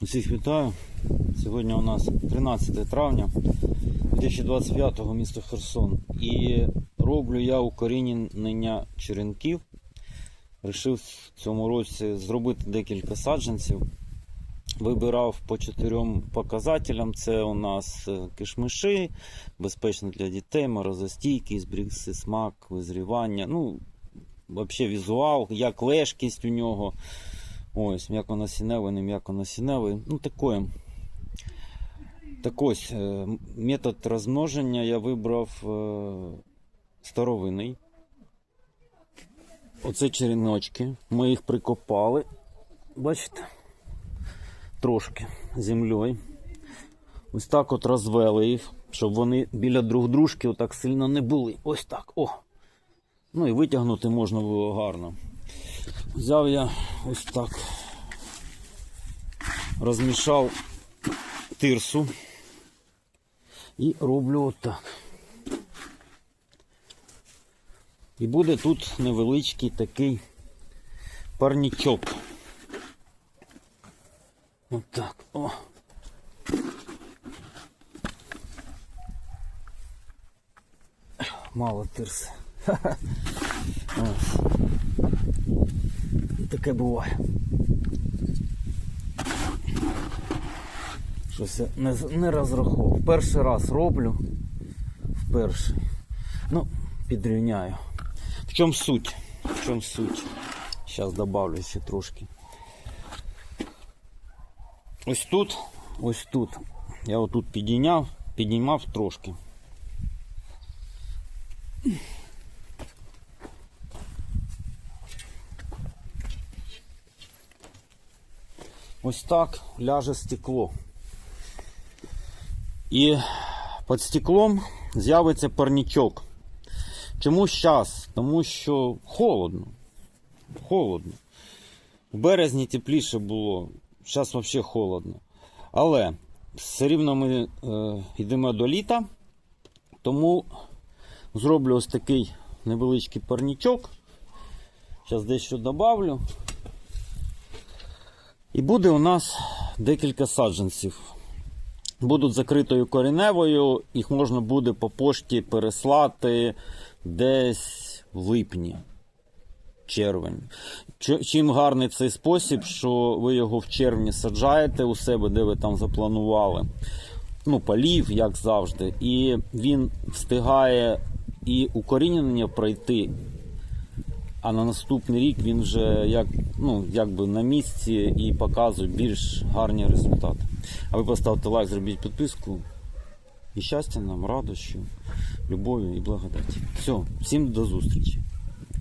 Усіх вітаю. Сьогодні у нас 13 травня 2025 місто Херсон. І роблю я укорінення черенків. Рішив в цьому році зробити декілька саджанців. Вибирав по чотирьом показателям. Це у нас е, кишмиші, безпечно для дітей, морозостійкість, зберігся смак, визрівання. Ну, взагалі візуал, як лежкість у нього. Ось, м'яконасінневий, не м'яконасінневий. Ну, такое. Так ось, е, метод розмноження я вибрав е, старовинний. Оце череночки. Ми їх прикопали. Бачите? Трошки землею. Ось так от розвели їх, щоб вони біля друг дружки отак сильно не були. Ось так. О! Ну і витягнути можна було гарно. Взяв я ось так, розмішав тирсу і роблю отак. І буде тут невеличкий такий парнічок. Отак. О. Мало тирси. Ось. Таке буває. Щось я не, не розраховував. Перший раз роблю. Вперше. Ну, підрівняю. В чому суть? В чому суть? Зараз добавлю ще трошки. Ось тут, ось тут. Я отут підійняв, підіймав трошки. Ось так ляже стекло. І під стеклом з'явиться парнічок. Чому зараз? Тому що холодно. Холодно. В березні тепліше було, зараз взагалі холодно. Але все рівно ми е, йдемо до літа, тому зроблю ось такий невеличкий парнічок. Зараз дещо добавлю. І буде у нас декілька саджанців. Будуть закритою кореневою, їх можна буде по пошті переслати десь в липні, червень. Чим гарний цей спосіб, що ви його в червні саджаєте у себе, де ви там запланували. Ну, полів, як завжди. І він встигає і укорінення пройти, а на наступний рік він вже як, ну, якби на місці і показує більш гарні результати. А ви поставте лайк, зробіть підписку. І щастя нам, радощів, любові і благодаті. Все, всім до зустрічі.